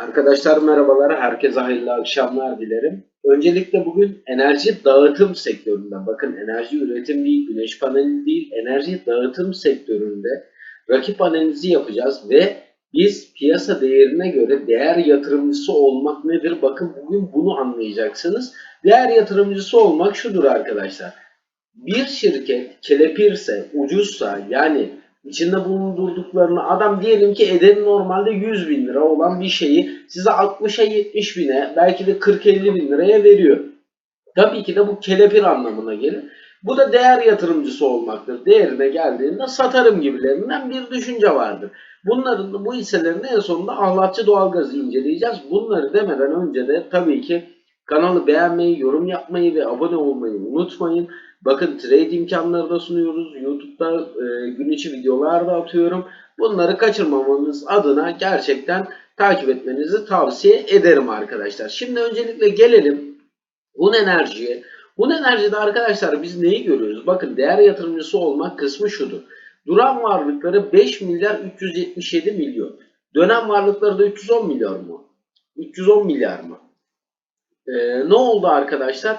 Arkadaşlar merhabalar, herkese hayırlı akşamlar dilerim. Öncelikle bugün enerji dağıtım sektöründe, bakın enerji üretim değil, güneş paneli değil, enerji dağıtım sektöründe rakip analizi yapacağız ve biz piyasa değerine göre değer yatırımcısı olmak nedir? Bakın bugün bunu anlayacaksınız. Değer yatırımcısı olmak şudur arkadaşlar. Bir şirket kelepirse, ucuzsa yani içinde bulundurduklarını adam diyelim ki ederi normalde 100 bin lira olan bir şeyi size 60'a 70 bine belki de 40-50 bin liraya veriyor. Tabii ki de bu kelepir anlamına gelir. Bu da değer yatırımcısı olmaktır. Değerine geldiğinde satarım gibilerinden bir düşünce vardır. Bunların bu hisselerin en sonunda ahlatçı doğalgazı inceleyeceğiz. Bunları demeden önce de tabii ki kanalı beğenmeyi, yorum yapmayı ve abone olmayı unutmayın. Bakın trade imkanları da sunuyoruz. YouTube'da e, gün içi videolar da atıyorum. Bunları kaçırmamanız adına gerçekten takip etmenizi tavsiye ederim arkadaşlar. Şimdi öncelikle gelelim Hun Enerji'ye. Hun Enerji'de arkadaşlar biz neyi görüyoruz? Bakın değer yatırımcısı olmak kısmı şudur. Duran varlıkları 5 milyar 377 milyon. Dönem varlıkları da 310 milyar mı? 310 milyar mı? Ee, ne oldu arkadaşlar?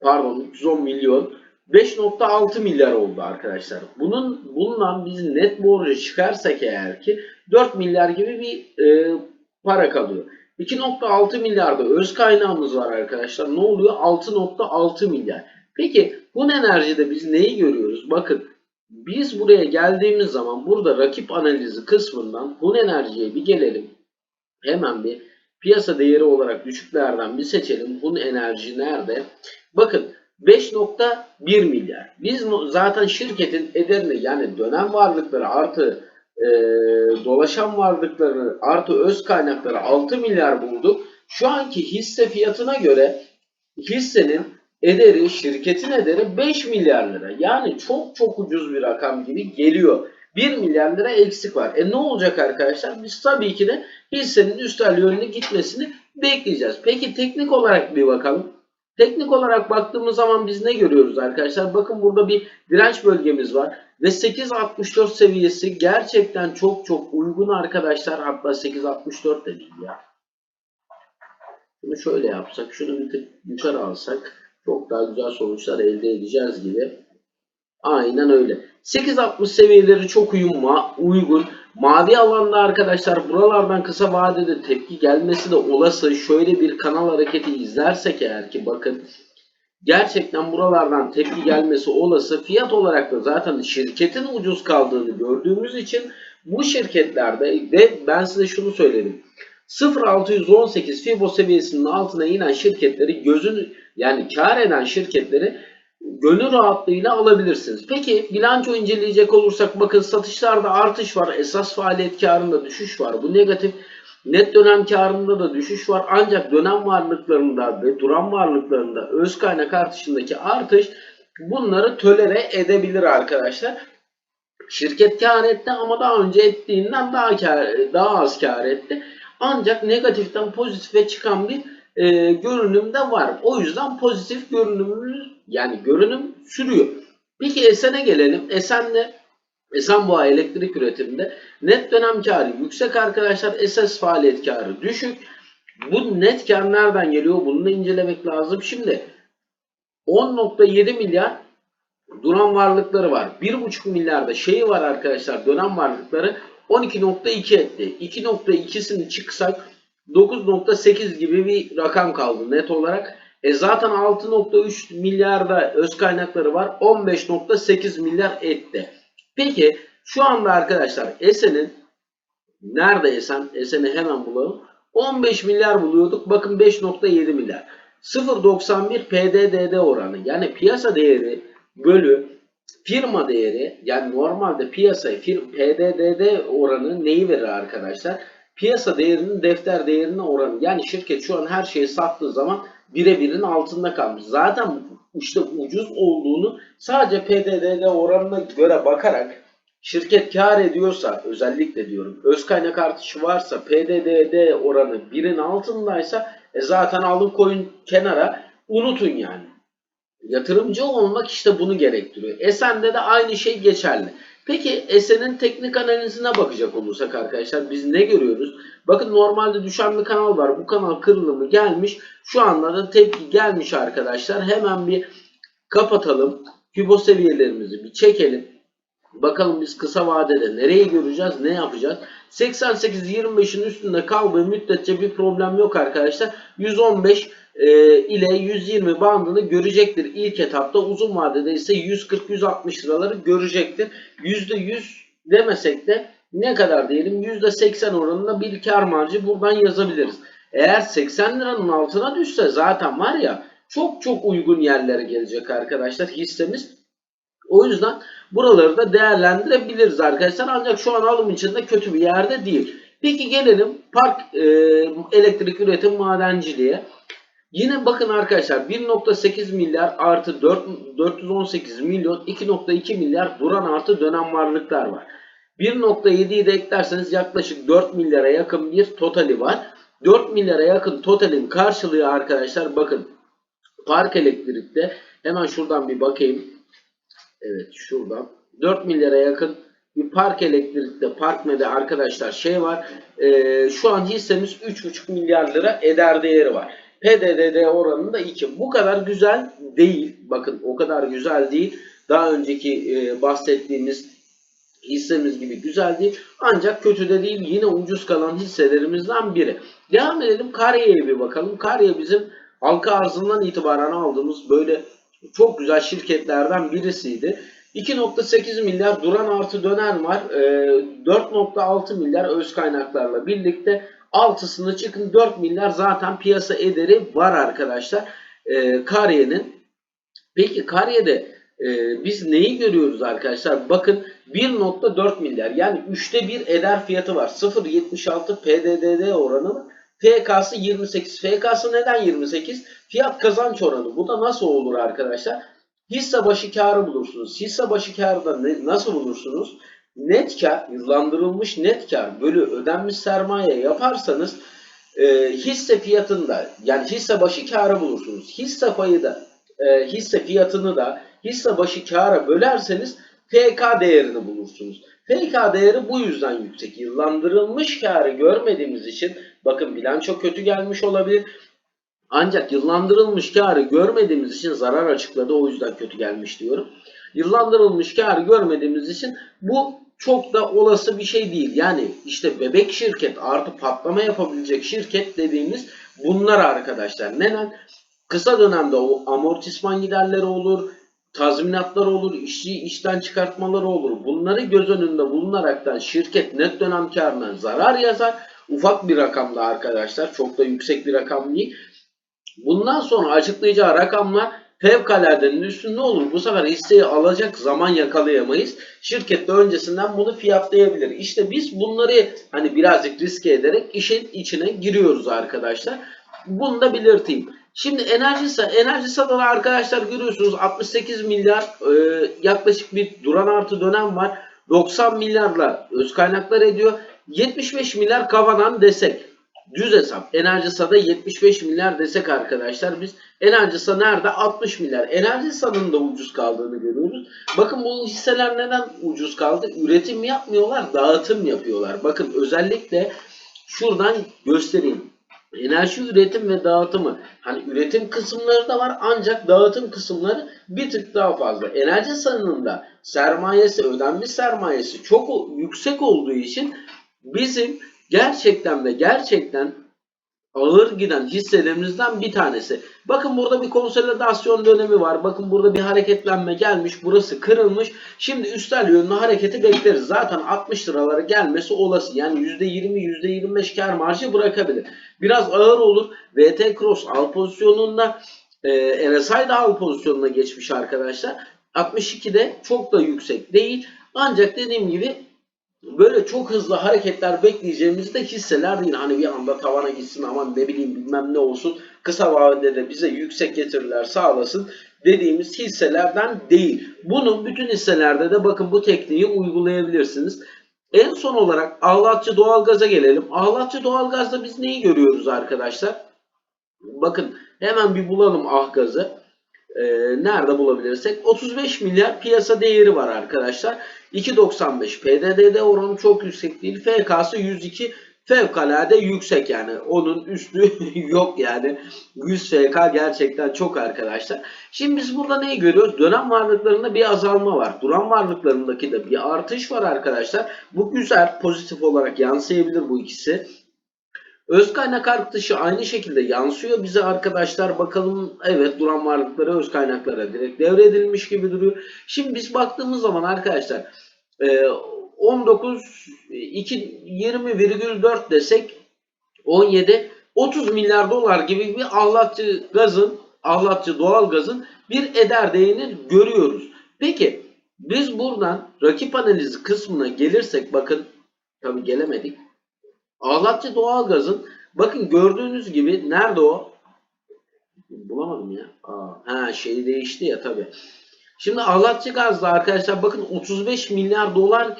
Pardon 310 milyon. 5.6 milyar oldu arkadaşlar. Bunun bundan biz net borcu çıkarsak eğer ki 4 milyar gibi bir e, para kalıyor. 2.6 milyarda öz kaynağımız var arkadaşlar. Ne oluyor? 6.6 milyar. Peki bu enerjide biz neyi görüyoruz? Bakın biz buraya geldiğimiz zaman burada rakip analizi kısmından Hun Enerji'ye bir gelelim. Hemen bir piyasa değeri olarak düşüklerden bir seçelim. Hun Enerji nerede? Bakın 5.1 milyar. Biz zaten şirketin ederini yani dönem varlıkları artı e, dolaşan varlıkları artı öz kaynakları 6 milyar bulduk. Şu anki hisse fiyatına göre hissenin ederi, şirketin ederi 5 milyar lira. Yani çok çok ucuz bir rakam gibi geliyor. 1 milyar lira eksik var. E ne olacak arkadaşlar? Biz tabii ki de hissenin üstel yönüne gitmesini bekleyeceğiz. Peki teknik olarak bir bakalım. Teknik olarak baktığımız zaman biz ne görüyoruz arkadaşlar? Bakın burada bir direnç bölgemiz var. Ve 8.64 seviyesi gerçekten çok çok uygun arkadaşlar. Hatta 8.64 de değil ya. Şunu şöyle yapsak, şunu bir tık yukarı alsak çok daha güzel sonuçlar elde edeceğiz gibi. Aynen öyle. 8.60 seviyeleri çok uyumma, uygun. Mavi alanda arkadaşlar buralardan kısa vadede tepki gelmesi de olası. Şöyle bir kanal hareketi izlersek eğer ki bakın gerçekten buralardan tepki gelmesi olası. Fiyat olarak da zaten şirketin ucuz kaldığını gördüğümüz için bu şirketlerde ve ben size şunu söyledim. 0.618 Fibo seviyesinin altına inen şirketleri gözün yani kar eden şirketleri gönül rahatlığıyla alabilirsiniz. Peki bilanço inceleyecek olursak bakın satışlarda artış var. Esas faaliyet karında düşüş var. Bu negatif. Net dönem karında da düşüş var. Ancak dönem varlıklarında ve duran varlıklarında öz kaynak artışındaki artış bunları tölere edebilir arkadaşlar. Şirket kar etti ama daha önce ettiğinden daha kar, daha az kar etti. Ancak negatiften pozitife çıkan bir e, görünüm de var. O yüzden pozitif görünümümüz yani görünüm sürüyor. Peki Esen'e gelelim. Esen'de Esenboğa elektrik üretiminde net dönem karı yüksek arkadaşlar. Esas faaliyet karı düşük. Bu net kar nereden geliyor? Bunu da incelemek lazım. Şimdi 10.7 milyar duran varlıkları var. 1.5 milyarda şeyi var arkadaşlar dönem varlıkları 12.2 etti. 2.2'sini çıksak 9.8 gibi bir rakam kaldı net olarak. E zaten 6.3 milyarda öz kaynakları var. 15.8 milyar etti. Peki şu anda arkadaşlar Esen'in nerede Esen? Esen'i hemen bulalım. 15 milyar buluyorduk. Bakın 5.7 milyar. 0.91 PDDD oranı. Yani piyasa değeri bölü firma değeri yani normalde piyasa PDDD oranı neyi verir arkadaşlar? Piyasa değerinin defter değerine oranı. Yani şirket şu an her şeyi sattığı zaman birebirin altında kalmış. Zaten işte ucuz olduğunu sadece PDD'de oranına göre bakarak şirket kar ediyorsa özellikle diyorum öz kaynak artışı varsa PDD'de oranı birin altındaysa e zaten alın koyun kenara unutun yani. Yatırımcı olmak işte bunu gerektiriyor. Esen'de de aynı şey geçerli. Peki Esen'in teknik analizine bakacak olursak arkadaşlar biz ne görüyoruz? Bakın normalde düşen bir kanal var. Bu kanal kırılımı gelmiş. Şu anda da tepki gelmiş arkadaşlar. Hemen bir kapatalım. Fibo seviyelerimizi bir çekelim. Bakalım biz kısa vadede nereyi göreceğiz, ne yapacağız? 88-25'in üstünde kaldığı müddetçe bir problem yok arkadaşlar. 115 e, ile 120 bandını görecektir ilk etapta. Uzun vadede ise 140-160 liraları görecektir. %100 demesek de ne kadar diyelim %80 oranında bir kar marjı buradan yazabiliriz. Eğer 80 liranın altına düşse zaten var ya çok çok uygun yerlere gelecek arkadaşlar hissemiz. O yüzden buraları da değerlendirebiliriz arkadaşlar. Ancak şu an alım için de kötü bir yerde değil. Peki gelelim park e, elektrik üretim madenciliğe. Yine bakın arkadaşlar 1.8 milyar artı 4, 418 milyon 2.2 milyar duran artı dönem varlıklar var. 1.7'yi de eklerseniz yaklaşık 4 milyara yakın bir totali var. 4 milyara yakın totalin karşılığı arkadaşlar bakın park elektrikte hemen şuradan bir bakayım. Evet şuradan 4 milyara yakın bir park elektrikte parkmede arkadaşlar şey var. Ee, şu an hissemiz 3,5 milyar lira eder değeri var. PDDD oranında 2. Bu kadar güzel değil. Bakın o kadar güzel değil. Daha önceki e, bahsettiğimiz hissemiz gibi güzel değil. Ancak kötü de değil. Yine ucuz kalan hisselerimizden biri. Devam edelim. Karye'ye bir bakalım. Karye bizim halka arzından itibaren aldığımız böyle çok güzel şirketlerden birisiydi. 2.8 milyar duran artı dönen var. E, 4.6 milyar öz kaynaklarla birlikte altısını çıkın 4 milyar zaten piyasa ederi var arkadaşlar. E, Karye'nin. Peki Karye'de e, biz neyi görüyoruz arkadaşlar? Bakın 1.4 milyar yani 3'te 1 eder fiyatı var. 0.76 PDDD oranı. FK'sı 28. FK'sı neden 28? Fiyat kazanç oranı. Bu da nasıl olur arkadaşlar? Hisse başı karı bulursunuz. Hisse başı karı da ne, nasıl bulursunuz? Net kar, yıllandırılmış net kar bölü ödenmiş sermaye yaparsanız e, hisse fiyatında yani hisse başı karı bulursunuz. Hisse payı da e, hisse fiyatını da hisse başı kâra bölerseniz FK değerini bulursunuz. FK değeri bu yüzden yüksek. Yıllandırılmış karı görmediğimiz için bakın bilanço kötü gelmiş olabilir. Ancak yıllandırılmış karı görmediğimiz için zarar açıkladı. O yüzden kötü gelmiş diyorum. Yıllandırılmış karı görmediğimiz için bu çok da olası bir şey değil. Yani işte bebek şirket artı patlama yapabilecek şirket dediğimiz bunlar arkadaşlar. Neden? Kısa dönemde o amortisman giderleri olur, tazminatlar olur, işçi işten çıkartmaları olur. Bunları göz önünde bulunaraktan şirket net dönem karından zarar yazar. Ufak bir rakamda arkadaşlar. Çok da yüksek bir rakam değil. Bundan sonra açıklayacağı rakamlar fevkaladenin üstünde olur. Bu sefer hisseyi alacak zaman yakalayamayız. Şirket de öncesinden bunu fiyatlayabilir. İşte biz bunları hani birazcık riske ederek işin içine giriyoruz arkadaşlar. Bunu da belirteyim. Şimdi Enerjisa, Enerjisa'da da arkadaşlar görüyorsunuz 68 milyar e, yaklaşık bir duran artı dönem var. 90 milyarla öz kaynaklar ediyor. 75 milyar kavanan desek. Düz hesap. Enerjisa'da 75 milyar desek arkadaşlar biz. Enerjisa nerede? 60 milyar. Enerjisa'nın da ucuz kaldığını görüyoruz. Bakın bu hisseler neden ucuz kaldı? Üretim yapmıyorlar, dağıtım yapıyorlar. Bakın özellikle şuradan göstereyim. Enerji üretim ve dağıtımı. Hani üretim kısımları da var ancak dağıtım kısımları bir tık daha fazla. Enerji sanında sermayesi, ödenmiş sermayesi çok yüksek olduğu için bizim gerçekten ve gerçekten ağır giden hisselerimizden bir tanesi. Bakın burada bir konsolidasyon dönemi var. Bakın burada bir hareketlenme gelmiş. Burası kırılmış. Şimdi üstel yönlü hareketi bekleriz. Zaten 60 liralara gelmesi olası. Yani %20 %25 kar marjı bırakabilir. Biraz ağır olur. VT Cross al pozisyonunda e, RSI de al pozisyonuna geçmiş arkadaşlar. 62'de çok da yüksek değil. Ancak dediğim gibi böyle çok hızlı hareketler bekleyeceğimizde hisseler değil. Hani bir anda tavana gitsin aman ne bileyim bilmem ne olsun. Kısa vadede bize yüksek getiriler sağlasın dediğimiz hisselerden değil. Bunu bütün hisselerde de bakın bu tekniği uygulayabilirsiniz. En son olarak ağlatçı doğalgaza gelelim. Ağlatçı doğalgazda biz neyi görüyoruz arkadaşlar? Bakın hemen bir bulalım ah gazı. E, nerede bulabilirsek 35 milyar piyasa değeri var arkadaşlar. 2.95 PDD'de oranı çok yüksek değil. FK'sı 102 fevkalade yüksek yani. Onun üstü yok yani. 100 FK gerçekten çok arkadaşlar. Şimdi biz burada neyi görüyoruz? Dönem varlıklarında bir azalma var. Duran varlıklarındaki de bir artış var arkadaşlar. Bu güzel pozitif olarak yansıyabilir bu ikisi. Öz kaynak artışı aynı şekilde yansıyor bize arkadaşlar. Bakalım evet duran varlıkları öz kaynaklara direkt devredilmiş gibi duruyor. Şimdi biz baktığımız zaman arkadaşlar e, 19 2 20,4 desek 17 30 milyar dolar gibi bir ahlatçı gazın ahlatçı doğal gazın bir eder değerini görüyoruz. Peki biz buradan rakip analizi kısmına gelirsek bakın tabi gelemedik. Ahlatçı doğalgazın bakın gördüğünüz gibi nerede o? Bulamadım ya. Aa, ha şey değişti ya tabi. Şimdi ahlatçı gazda arkadaşlar bakın 35 milyar dolar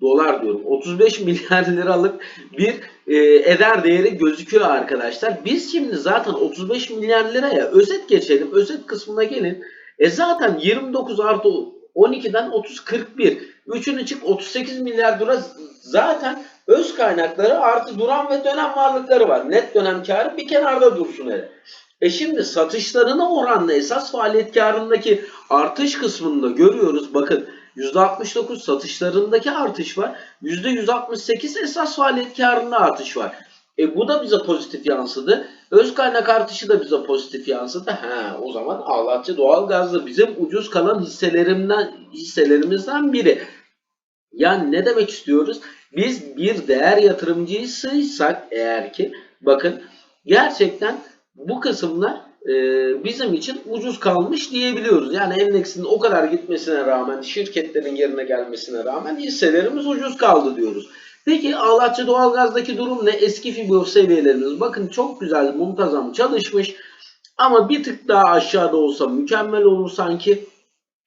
dolar diyorum 35 milyar liralık bir e, eder değeri gözüküyor arkadaşlar. Biz şimdi zaten 35 milyar liraya özet geçelim. Özet kısmına gelin. E zaten 29 artı 12'den 30 41. Üçünü çık 38 milyar lira zaten öz kaynakları artı duran ve dönem varlıkları var. Net dönem karı bir kenarda dursun hele. E şimdi satışlarına oranla esas faaliyet karındaki artış kısmında görüyoruz. Bakın %69 satışlarındaki artış var. %168 esas faaliyet karında artış var. E bu da bize pozitif yansıdı. Öz kaynak artışı da bize pozitif yansıdı. Ha, o zaman ağlatçı doğal gazlı bizim ucuz kalan hisselerimden hisselerimizden biri. Yani ne demek istiyoruz? Biz bir değer yatırımcısıysak eğer ki bakın gerçekten bu kısımlar e, bizim için ucuz kalmış diyebiliyoruz. Yani endeksin o kadar gitmesine rağmen, şirketlerin yerine gelmesine rağmen hisselerimiz ucuz kaldı diyoruz. Peki Ağlatçı Doğalgaz'daki durum ne? Eski fibro seviyelerimiz bakın çok güzel, muntazam çalışmış. Ama bir tık daha aşağıda olsa mükemmel olur sanki.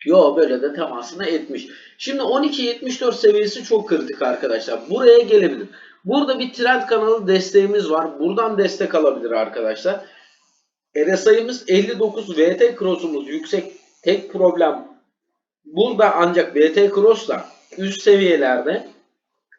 Yo böyle de temasını etmiş. Şimdi 12.74 seviyesi çok kritik arkadaşlar. Buraya gelebilir. Burada bir trend kanalı desteğimiz var. Buradan destek alabilir arkadaşlar. RSI'miz 59. VT cross'umuz yüksek. Tek problem burada ancak VT cross'la üst seviyelerde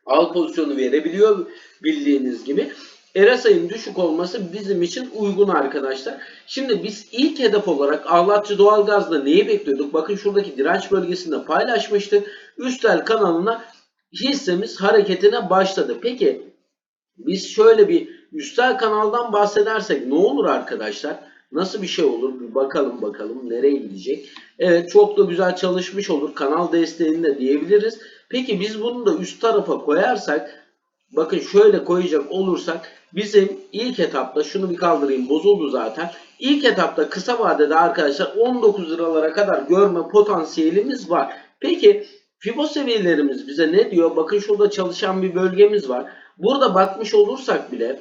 al pozisyonu verebiliyor bildiğiniz gibi. RSI'nin düşük olması bizim için uygun arkadaşlar. Şimdi biz ilk hedef olarak Ağlatçı Doğalgaz'da neyi bekliyorduk? Bakın şuradaki direnç bölgesinde paylaşmıştık. Üstel kanalına hissemiz hareketine başladı. Peki biz şöyle bir üstel kanaldan bahsedersek ne olur arkadaşlar? Nasıl bir şey olur? Bir bakalım bakalım nereye gidecek. Evet çok da güzel çalışmış olur. Kanal desteğini de diyebiliriz. Peki biz bunu da üst tarafa koyarsak bakın şöyle koyacak olursak bizim ilk etapta şunu bir kaldırayım bozuldu zaten. İlk etapta kısa vadede arkadaşlar 19 liralara kadar görme potansiyelimiz var. Peki Fibo seviyelerimiz bize ne diyor? Bakın şurada çalışan bir bölgemiz var. Burada bakmış olursak bile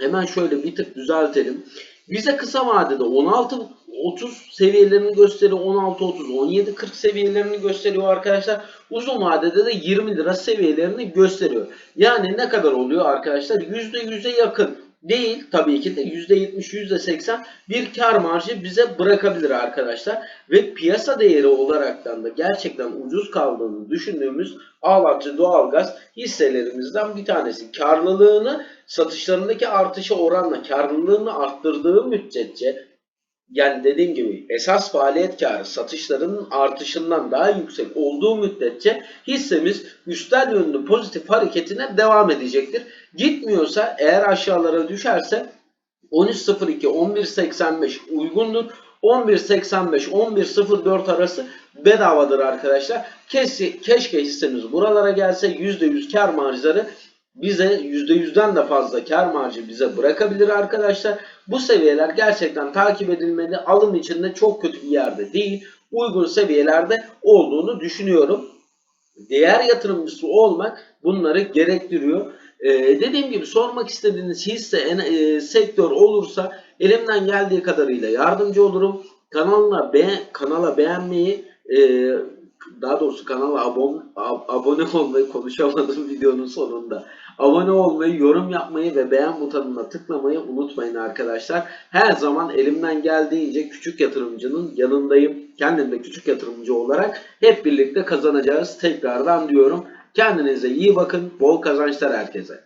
hemen şöyle bir tık düzeltelim. Bize kısa vadede 16 30 seviyelerini gösteriyor. 16 30 17 40 seviyelerini gösteriyor arkadaşlar. Uzun vadede de 20 lira seviyelerini gösteriyor. Yani ne kadar oluyor arkadaşlar? %100'e yakın değil tabii ki de %70 %80 bir kar marjı bize bırakabilir arkadaşlar. Ve piyasa değeri olaraktan da gerçekten ucuz kaldığını düşündüğümüz Ağlatçı Doğalgaz hisselerimizden bir tanesi. Karlılığını satışlarındaki artışa oranla karlılığını arttırdığı müddetçe yani dediğim gibi esas faaliyet karı satışlarının artışından daha yüksek olduğu müddetçe hissemiz üstel yönlü pozitif hareketine devam edecektir. Gitmiyorsa eğer aşağılara düşerse 13.02 11.85 uygundur. 11.85 11.04 arası bedavadır arkadaşlar. Keşke, keşke buralara gelse %100 kar marjları bize %100'den de fazla kar marjı bize bırakabilir arkadaşlar. Bu seviyeler gerçekten takip edilmeli. Alım içinde çok kötü bir yerde değil. Uygun seviyelerde olduğunu düşünüyorum. Değer yatırımcısı olmak bunları gerektiriyor. Ee, dediğim gibi sormak istediğiniz hisse e, sektör olursa elimden geldiği kadarıyla yardımcı olurum. Kanalına be kanala beğenmeyi, e, daha doğrusu kanala abone, abone olmayı konuşamadım videonun sonunda. Abone olmayı, yorum yapmayı ve beğen butonuna tıklamayı unutmayın arkadaşlar. Her zaman elimden geldiğince küçük yatırımcının yanındayım. Kendim de küçük yatırımcı olarak hep birlikte kazanacağız tekrardan diyorum. Kendinize iyi bakın. Bol kazançlar herkese.